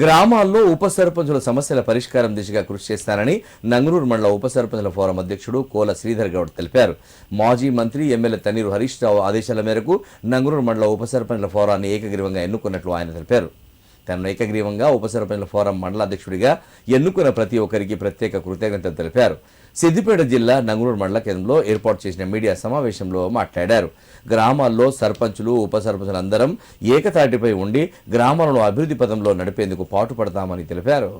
గ్రామాల్లో ఉప సర్పంచుల సమస్యల పరిష్కారం దిశగా కృషి చేస్తానని నంగనూరు మండల ఉప సర్పంచుల ఫోరం అధ్యక్షుడు కోల శ్రీధర్ గౌడ్ తెలిపారు. మాజీ మంత్రి ఎమ్మెల్యే తన్నీరు హరీష్ రావు ఆదేశాల మేరకు నంగనూరు మండల ఉప సర్పంచుల ఫోరాన్ని ఏకగ్రీవంగా ఎన్నుకున్నట్లు ఆయన తెలిపారు. తనను ఏకగ్రీవంగా ఉప ఫోరం మండల అధ్యక్షుడిగా ఎన్నుకున్న ప్రతి ఒక్కరికి ప్రత్యేక కృతజ్ఞతలు తెలిపారు. సిద్దిపేట జిల్లా నంగనూరు మండల కేంద్రంలో ఏర్పాటు చేసిన మీడియా సమావేశంలో మాట్లాడారు. గ్రామాల్లో సర్పంచులు ఉప సర్పంచులందరం ఏకతాటిపై ఉండి గ్రామాలను అభివృద్ధి పదంలో నడిపేందుకు పాటుపడతామని తెలిపారు.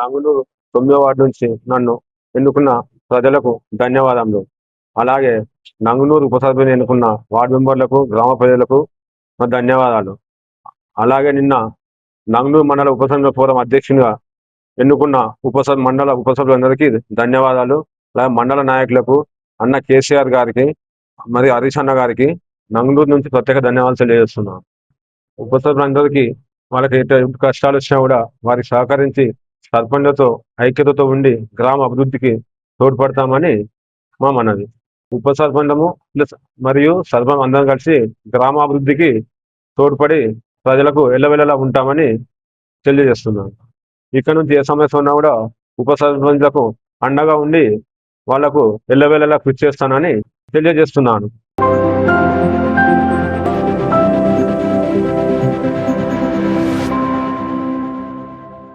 నంగునూరు తొమ్మిదో వార్డు నుంచి నన్ను ఎన్నుకున్న ప్రజలకు ధన్యవాదములు. అలాగే నంగునూరు ఉప ఎన్నుకున్న వార్డు మెంబర్లకు గ్రామ ప్రజలకు ధన్యవాదాలు. అలాగే నిన్న నంగూరు మండల ఉపసంఘ ఫోరం అధ్యక్షునిగా ఎన్నుకున్న ఉపసభ మండల ఉపసభ్యులందరికీ ధన్యవాదాలు. అలాగే మండల నాయకులకు అన్న కేసీఆర్ గారికి మరియు హరీష్ అన్న గారికి నంగునూరు నుంచి ప్రత్యేక ధన్యవాదాలు తెలియజేస్తున్నాను. ఉపసభ్యులందరికీ వాళ్ళకి ఎటు కష్టాలు వచ్చినా కూడా వారికి సహకరించి సర్పంచ్లతో ఐక్యతతో ఉండి గ్రామ అభివృద్ధికి తోడ్పడతామని మా మనది ఉప సర్పంచము ప్లస్ మరియు సర్పంచ్ అందరం కలిసి గ్రామాభివృద్ధికి తోడ్పడి ప్రజలకు ఎల్లవెల్లలా ఉంటామని తెలియజేస్తున్నాను. ఇక్కడ నుంచి ఏ సమస్య ఉన్నా కూడా ఉప సర్పంచ్లకు అండగా ఉండి వాళ్ళకు ఎల్లవేళలా కృషి చేస్తానని తెలియజేస్తున్నాను.